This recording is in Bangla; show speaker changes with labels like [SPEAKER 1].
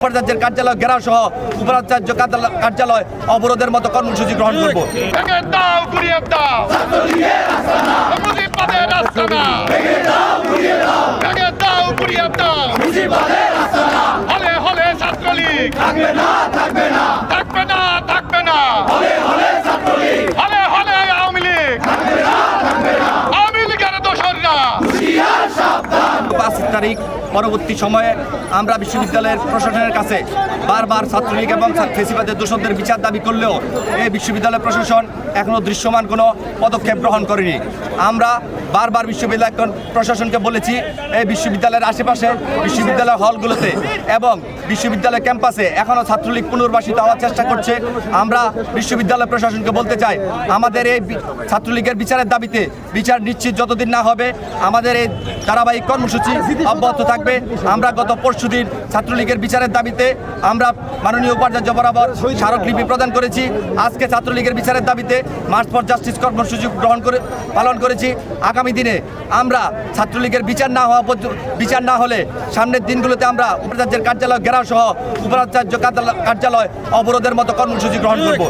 [SPEAKER 1] উপাচার্যের কার্যালয় ঘেরাও সহ উপাচার্য কার্যালয়- অবরোধের মতো কর্মসূচি গ্রহণ করব।
[SPEAKER 2] আওয়ামী লীগ। আওয়ামী লীগের দোসররা।
[SPEAKER 1] পাঁচ তারিখ পরবর্তী সময়ে আমরা বিশ্ববিদ্যালয়ের প্রশাসনের কাছে বারবার ছাত্রলীগ এবং ফেসিবাদের দোষদের বিচার দাবি করলেও এই বিশ্ববিদ্যালয় প্রশাসন এখনও দৃশ্যমান কোনো পদক্ষেপ গ্রহণ করেনি। আমরা বারবার বিশ্ববিদ্যালয় প্রশাসনকে বলেছি, এই বিশ্ববিদ্যালয়ের আশেপাশে বিশ্ববিদ্যালয় হলগুলোতে এবং বিশ্ববিদ্যালয় ক্যাম্পাসে এখনও ছাত্রলীগ পুনর্বাসিত হওয়ার চেষ্টা করছে। আমরা বিশ্ববিদ্যালয় প্রশাসনকে বলতে চাই, আমাদের এই ছাত্রলীগের বিচারের দাবিতে বিচার নিশ্চিত যতদিন না হবে, আমাদের এই ধারাবাহিক কর্মসূচি অব্যাহত থাকবে। আমরা গত পরশুদিন ছাত্রলীগের বিচারের দাবিতে আমরা মাননীয় উপাচার্য বরাবর স্মারকলিপি প্রদান করেছি। আজকে ছাত্রলীগের বিচারের দাবিতে মার্চ ফর জাস্টিস কর্মসূচি গ্রহণ করে, পালন করেছি। আগামী দিনে আমরা ছাত্রলীগের বিচার না হওয়া বিচার না হলে সামনের দিনগুলোতে আমরা উপাচার্যের কার্যালয় ঘেরাও সহ উপাচার্য কার্যালয় অবরোধের মতো কর্মসূচি গ্রহণ করব।